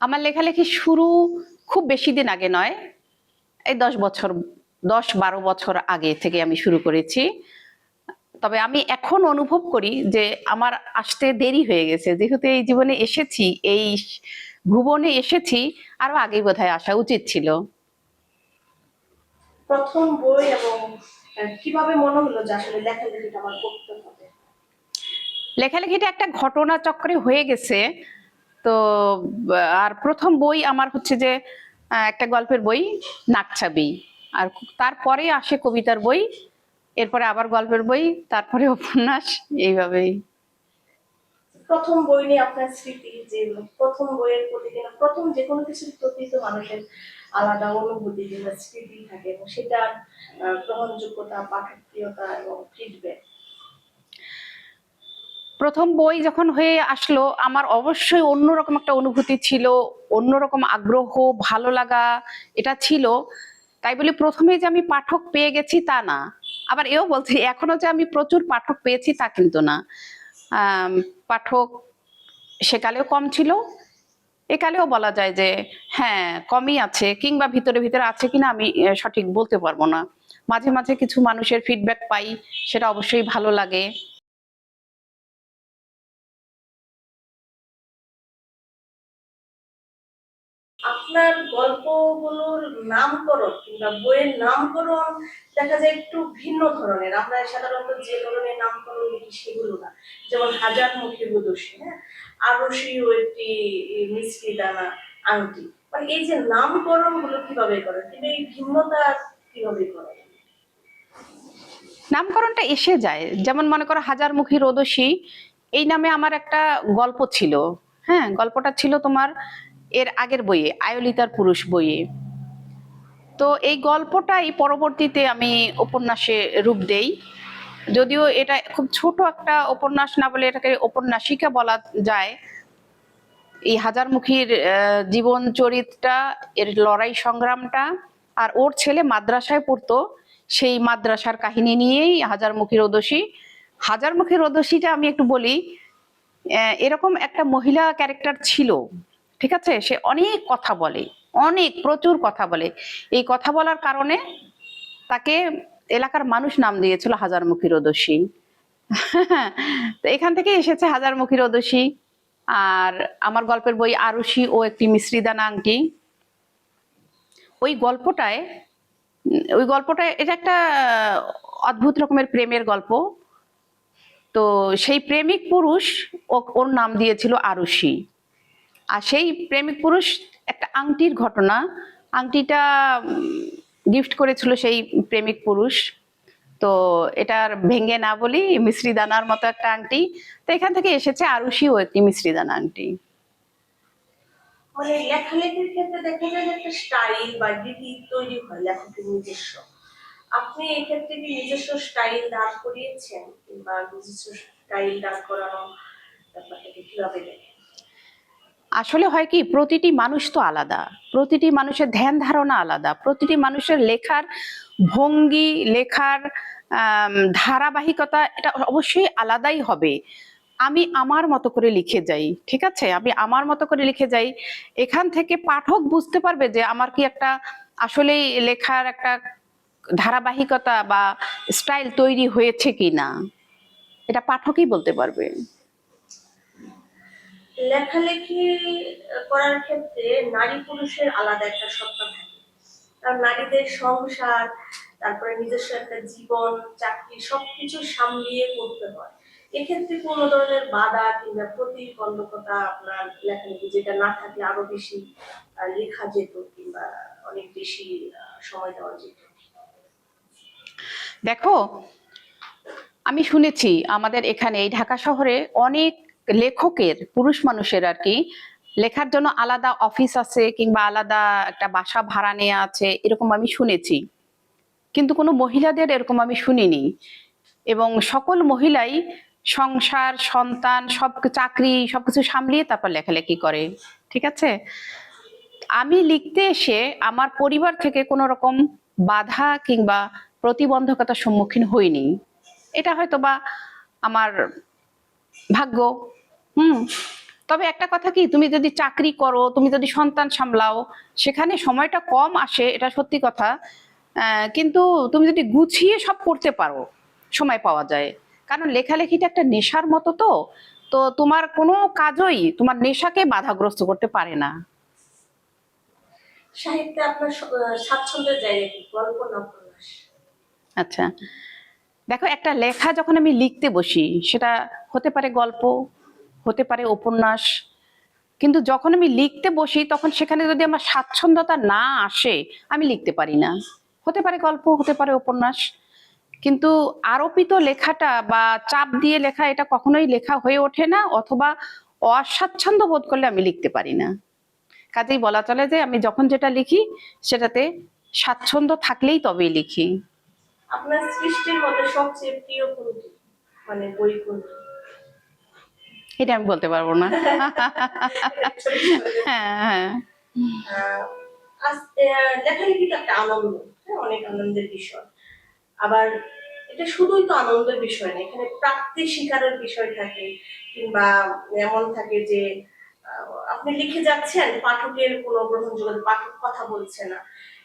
আমার লেখালেখি শুরু খুব বেশি দিন আগে নয় এই দশ বছর দশ বারো বছর আগে থেকে আমি শুরু করেছি। তবে আমি এখন অনুভব করি যে আমার আসতে দেরি হয়ে গেছে। যেহেতু এই জীবনে এসেছি এই ভুবনে এসেছি আরও আগে বোধহয় আসা উচিত ছিল। প্রথম বই এবং কীভাবে মনে হলো যে আসলে লেখালেখিটা আমার করতে হবে? লেখালেখিটা একটা ঘটনা চক্রে হয়ে গেছে। তো আর প্রথম বই আমার হচ্ছে যে একটা গল্পের বই, নাকছাবি। আর তারপরে আসে কবিতার বই, এরপরে আবার গল্পের বই, তারপরে উপন্যাস, এইভাবেই। প্রথম বই নিয়ে আপনার স্মৃতি যে, প্রথম বইয়ের প্রতি কিংবা প্রথম যে কোনো কিছুর প্রতি তো মানুষের আলাদা অনুভূতি কিংবা স্মৃতি থাকে, এবং গ্রহণযোগ্যতা এবং ফিডব্যাক প্রথম বই যখন হয়ে আসলো, আমার অবশ্যই অন্যরকম একটা অনুভূতি ছিল, অন্যরকম আগ্রহ, ভালো লাগা এটা ছিল। তাই বলে প্রথমে যে আমি পাঠক পেয়ে গেছি তা না। আবার এও বলছি, এখনও যে আমি প্রচুর পাঠক পেয়েছি তা কিন্তু না। পাঠক সেকালেও কম ছিল। একালেও বলা যায় যে হ্যাঁ কমই আছে কিংবা ভিতরে ভিতরে আছে কিনা আমি সঠিক বলতে পারব না। মাঝে মাঝে কিছু মানুষের ফিডব্যাক পাই, সেটা অবশ্যই ভালো লাগে। আপনার গল্পগুলোর নামকরণ কিংবা বইয়ের নামকরণ দেখা যায় একটু ভিন্ন ধরনের। আমরা সাধারণত যে ধরনের নামকরণ লিখি সেগুলো না। যেমন হাজার মুখী বুদসী হ্যাঁ? আরশিও একটি মিষ্টি দানা আংটি। মানে এই যে নামকরণগুলো কীভাবে করেন? কিন্তু এই ভিন্নতা কীভাবে করেন? নামকরণটা এসে যায়। যেমন মনে করো হাজারমুখী রোদসী এই নামে আমার একটা গল্প ছিল হ্যাঁ? গল্পটা ছিল তোমার এর আগের বইয়ে, আয়লিতার পুরুষ বইয়ে। তো এই গল্পটাই পরবর্তীতে আমি উপন্যাসে রূপ দেই। যদিও এটা খুব ছোট একটা উপন্যাস না বলে এটাকে উপন্যাসিকা বলা যায়। এই হাজারমুখীর জীবন চরিত্রটা, এর লড়াই সংগ্রামটা, আর ওর ছেলে মাদ্রাসায় পড়তো, সেই মাদ্রাসার কাহিনী নিয়েই হাজারমুখী রোদসী হাজারমুখী রোদসীটা আমি একটু বলি এরকম একটা মহিলা ক্যারেক্টার ছিল। ঠিক আছে? সে অনেক কথা বলে, অনেক, প্রচুর কথা বলে। এই কথা বলার কারণে তাকে এলাকার মানুষ নাম দিয়েছিল হাজারমুখী রোদসী। তো এখান থেকে এসেছে হাজার হাজারমুখী রোদসী। আর আমার গল্পের বই আরুষি ও একটি মিশ্রিদানা আংটি ওই গল্পটায়, ওই গল্পটা এটা একটা অদ্ভুত রকমের প্রেমের গল্প। তো সেই প্রেমিক পুরুষ ওর নাম দিয়েছিল আরুষি আর সেই প্রেমিক পুরুষ একটা আংটির ঘটনা। আংটিটা গিফট করেছিল সেই প্রেমিক পুরুষ। তো এটার ভেঙে না বলি, মিশ্রি দানার মতো একটা আংটি। তো এখান থেকে এসেছে আরুষি ও একটি মিশ্রি দানা আংটি। মানে লেখালেখির ক্ষেত্রে দেখা যায় একটা স্টাইল বা রীতি তৈরি হয় লেখকের নিজস্ব। আপনি এক্ষেত্রে কি নিজস্ব স্টাইল দাঁড় করিয়েছেন কিংবা নিজস্ব স্টাইল দাঁড় করানো ব্যাপারটাকে কীভাবে দেখেন? আসলে হয় কি, প্রতিটি মানুষ তো আলাদা। প্রতিটি মানুষের ধ্যান ধারণা আলাদা। প্রতিটি মানুষের লেখার ভঙ্গি, লেখার ধারাবাহিকতা এটা অবশ্যই আলাদাই হবে। আমি আমার মতো করে লিখে যাই, ঠিক আছে? আমি আমার মতো করে লিখে যাই। এখান থেকে পাঠক বুঝতে পারবে যে আমার কি একটা আসলেই লেখার একটা ধারাবাহিকতা বা স্টাইল তৈরি হয়েছে কি না এটা পাঠকই বলতে পারবে। লেখালেখি করার ক্ষেত্রে নারী পুরুষের আলাদা একটা সত্তা থাকে। কারণ নারীদের সংসার, তারপরে নিজস্ব একটা জীবন, চাকরি সবকিছু সামলিয়ে করতে হয়। এক্ষেত্রে কোনো ধরনের বাধা কিংবা প্রতিবন্ধকতা আপনার লেখালেখি যেটা না থাকলে আরও বেশি লেখা যেত কিংবা অনেক বেশি সময় দেওয়া যেত। দেখো, আমি শুনেছি আমাদের এখানে এই ঢাকা শহরে অনেক লেখকের, পুরুষ মানুষের আর কি, লেখার জন্য আলাদা অফিস আছে কিংবা আলাদা একটা বাসা ভাড়া নেওয়া আছে, এরকম আমি শুনেছি। কিন্তু কোনো মহিলাদের এরকম আমি শুনিনি। এবং সকল মহিলাই সংসার, সন্তান, সব চাকরি সবকিছু সামলিয়ে তারপর লেখালেখি করে, ঠিক আছে? আমি লিখতে এসে আমার পরিবার থেকে কোনো রকম বাধা কিংবা প্রতিবন্ধকতার সম্মুখীন হইনি। এটা হয়তো বা আমার ভাগ্য। হুম। তবে একটা কথা কি তুমি যদি চাকরি করো তুমি যদি সন্তান সামলাও সেখানে সময়টা কম আসে এটা সত্যি কথা। কিন্তু তুমি যদি গুছিয়ে সব করতে পারো সময় পাওয়া যায়। কারণ লেখালেখিটা একটা নেশার মতো তো তো তোমার কোনো কাজই তোমার নেশাকে বাধাগ্রস্ত করতে পারে না। সাহিত্যে আপনার স্বাচ্ছন্দ্যের জায়গা কি? গল্প না উপন্যাস? আচ্ছা। দেখো একটা লেখা যখন আমি লিখতে বসি সেটা হতে পারে গল্প, হতে পারে উপন্যাস। কিন্তু যখন আমি লিখতে বসি, তখন সেখানে যদি আমার স্বাচ্ছন্দ্যতা না আসে, আমি লিখতে পারি না। হতে পারে গল্প, হতে পারে উপন্যাস। কিন্তু আরোপিত লেখাটা বা চাপ দিয়ে লেখা, এটা কখনোই লেখা হয়ে ওঠে না অথবা অস্বাচ্ছন্দ্য বোধ করলে আমি লিখতে পারি না। কাজেই বলা চলে যে, আমি যখন যেটা লিখি, সেটাতে স্বাচ্ছন্দ্য থাকলেই তবেই লিখি। আপনার সৃষ্টির মধ্যে সবচেয়ে প্রিয় কোনটি? মানে বই কোনটি? এটা আমি বলতে পারব না। হ্যাঁ হ্যাঁ। একটা আনন্দ হ্যাঁ অনেক আনন্দের বিষয়। আবার এটা শুধুই তো আনন্দের বিষয় না এখানে প্রাপ্তি শিকারের বিষয় থাকে কিংবা এমন থাকে যে আপনি লিখে যাচ্ছেন পাঠকের কোনো গ্রহণযোগ্য পাঠক কথা বলছে না।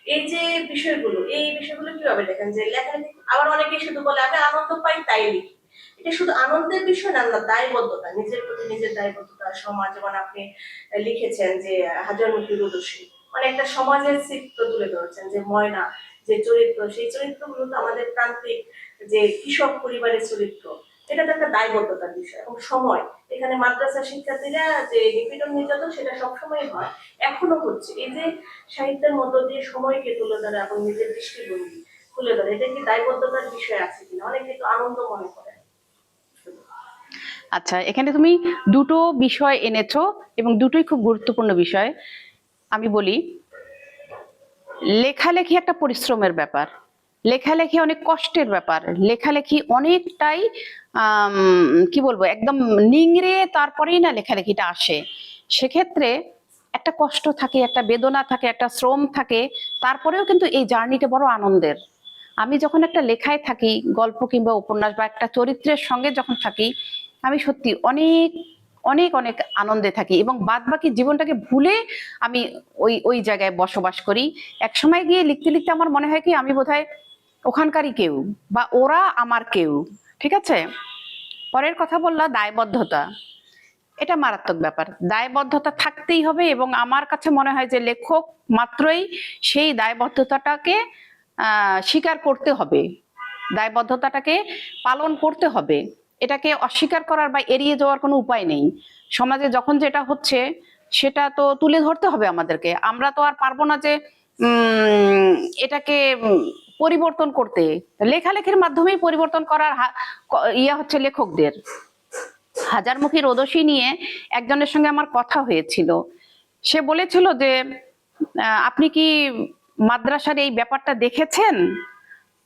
এই যে বিষয়গুলো এই বিষয়গুলো কীভাবে দেখেন? যে লেখালেখি আবার অনেকে শুধু বলে আমি আনন্দ পাই তাই লিখি। এটা শুধু আনন্দের বিষয় না না, দায়বদ্ধতা, নিজের প্রতি নিজের দায়বদ্ধতা, সমাজ, যেমন আপনি লিখেছেন যে হাজারমুখী রুদসী মানে একটা সমাজের চিত্র তুলে ধরেছেন যে ময়না, যে চরিত্র, সেই চরিত্রগুলো তো আমাদের প্রান্তিক যে কৃষক পরিবারের চরিত্র, এটা তো একটা দায়বদ্ধতার বিষয় এবং সময়। এখানে মাদ্রাসা শিক্ষার্থীরা যে নিপীড়ন নির্যাতন, সেটা সবসময় হয়। এখনও হচ্ছে এই যে সাহিত্যের মধ্য দিয়ে সময়কে তুলে ধরে এবং নিজের দৃষ্টিভঙ্গি তুলে ধরে, এটা কি দায়বদ্ধতার বিষয় আছে কিনা? অনেকে তো আনন্দ মনে করে। আচ্ছা এখানে তুমি দুটো বিষয় এনেছো এবং দুটোই খুব গুরুত্বপূর্ণ বিষয়। আমি বলি, লেখালেখি একটা পরিশ্রমের ব্যাপার। লেখালেখি অনেক কষ্টের ব্যাপার। লেখালেখি অনেকটাই কি বলব, একদম নিংড়ে তারপরেই না লেখালেখিটা আসে। সেক্ষেত্রে একটা কষ্ট থাকে, একটা বেদনা থাকে, একটা শ্রম থাকে, তারপরেও কিন্তু এই জার্নিটা বড় আনন্দের। আমি যখন একটা লেখায় থাকি, গল্প কিংবা উপন্যাস বা একটা চরিত্রের সঙ্গে যখন থাকি আমি সত্যি অনেক অনেক অনেক আনন্দে থাকি এবং বাদ বাকি জীবনটাকে ভুলে আমি ওই ওই জায়গায় বসবাস করি। এক সময় গিয়ে লিখতে লিখতে আমার মনে হয় কি, আমি বোধহয় ওখানকারই কেউ বা ওরা আমার কেউ, ঠিক আছে? পরের কথা বললা, দায়বদ্ধতা। এটা মারাত্মক ব্যাপার। দায়বদ্ধতা থাকতেই হবে এবং আমার কাছে মনে হয় যে লেখক মাত্রই সেই দায়বদ্ধতাটাকে স্বীকার করতে হবে। দায়বদ্ধতাটাকে পালন করতে হবে। এটাকে অস্বীকার করার বা এড়িয়ে যাওয়ার কোনো উপায় নেই। সমাজে যখন যেটা হচ্ছে, সেটা তো তুলে ধরতে হবে আমাদেরকে। আমরা তো আর পারব না যে এটাকে পরিবর্তন করতে। লেখালেখির মাধ্যমেই পরিবর্তন করার ইয়ে হচ্ছে লেখকদের। হাজারমুখী রোদসী নিয়ে একজনের সঙ্গে আমার কথা হয়েছিল। সে বলেছিল যে আপনি কি মাদ্রাসার এই ব্যাপারটা দেখেছেন?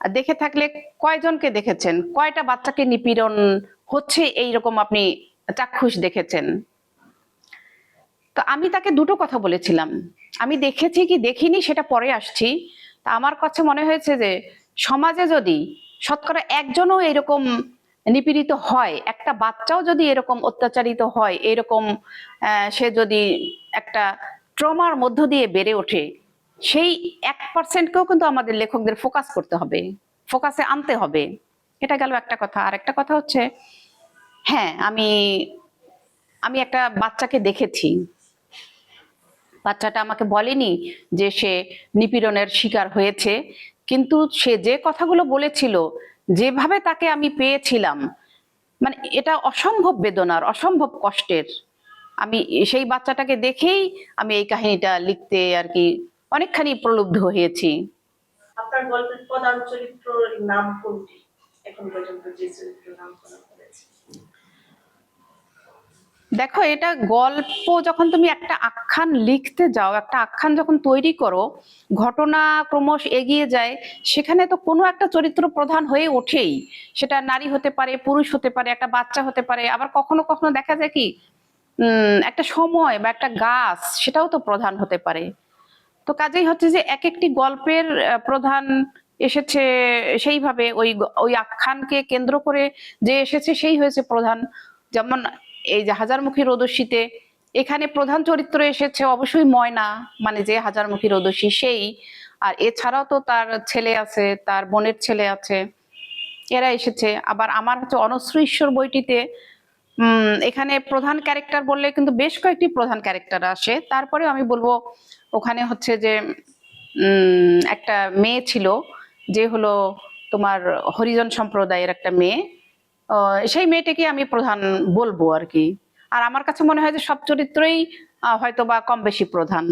দেখে থাকলে কয়জনকে দেখেছেন? কয়টা বাচ্চাকে নিপীড়ন হচ্ছে এইরকম আপনি চাক্ষুষ দেখেছেন? তো আমি তাকে দুটো কথা বলেছিলাম। আমি দেখেছি কি দেখিনি সেটা পরে আসছি। তা আমার কাছে মনে হয়েছে যে সমাজে যদি শতকরা একজনও এরকম নিপীড়িত হয়, একটা বাচ্চাও যদি এরকম অত্যাচারিত হয়, এরকম সে যদি একটা ট্রমার মধ্য দিয়ে বেড়ে ওঠে সেই এক পার্সেন্টকেও কিন্তু আমাদের লেখকদের ফোকাস করতে হবে ফোকাসে আনতে হবে। এটা গেল একটা কথা। আর একটা কথা হচ্ছে হ্যাঁ আমি আমি একটা বাচ্চাকে দেখেছি। বাচ্চাটা আমাকে বলেনি যে সে নিপীড়নের শিকার হয়েছে, কিন্তু সে যে কথাগুলো বলেছিল, যেভাবে তাকে আমি পেয়েছিলাম মানে এটা অসম্ভব বেদনার, অসম্ভব কষ্টের। আমি সেই বাচ্চাটাকে দেখেই আমি এই কাহিনীটা লিখতে আর কি অনেকখানি প্রলুব্ধ হয়েছি। আপনার গল্পের প্রধান চরিত্রের নাম কোনটি? এখন পর্যন্ত যে চরিত্রের নাম দেখো এটা গল্প যখন তুমি একটা আখ্যান লিখতে যাও একটা আখ্যান যখন তৈরি করো ঘটনা ক্রমশ এগিয়ে যায় সেখানে তো কোনো একটা চরিত্র প্রধান হয়ে ওঠেই। সেটা নারী হতে পারে পুরুষ হতে পারে একটা বাচ্চা হতে পারে আবার কখনো কখনো দেখা যায় কি উম একটা সময় বা একটা গাছ সেটাও তো প্রধান হতে পারে। তো কাজেই হচ্ছে যে এক একটি গল্পের প্রধান এসেছে সেইভাবে ওই ওই আখ্যানকে কেন্দ্র করে যে এসেছে সেই হয়েছে প্রধান। যেমন এই যে হাজারমুখী রোদস্যিতে এখানে প্রধান চরিত্র এসেছে অবশ্যই ময়না মানে যে হাজারমুখী রোদসী সেই। আর এছাড়াও তো তার ছেলে আছে, তার বোনের ছেলে আছে, এরা এসেছে। আবার আমার হচ্ছে অনশ্রু ঈশ্বর বইটিতে এখানে প্রধান ক্যারেক্টার বললে কিন্তু বেশ কয়েকটি প্রধান ক্যারেক্টার আসে। তারপরেও আমি বলব, ওখানে হচ্ছে যে একটা মেয়ে ছিল, যে হলো তোমার হরিজন সম্প্রদায়ের একটা মেয়ে। সেই মেয়েটাকে আমি প্রধান বলব আর কি। আর আমার কাছে মনে হয় যে সব চরিত্রই হয়তো বা কম বেশি প্রধান।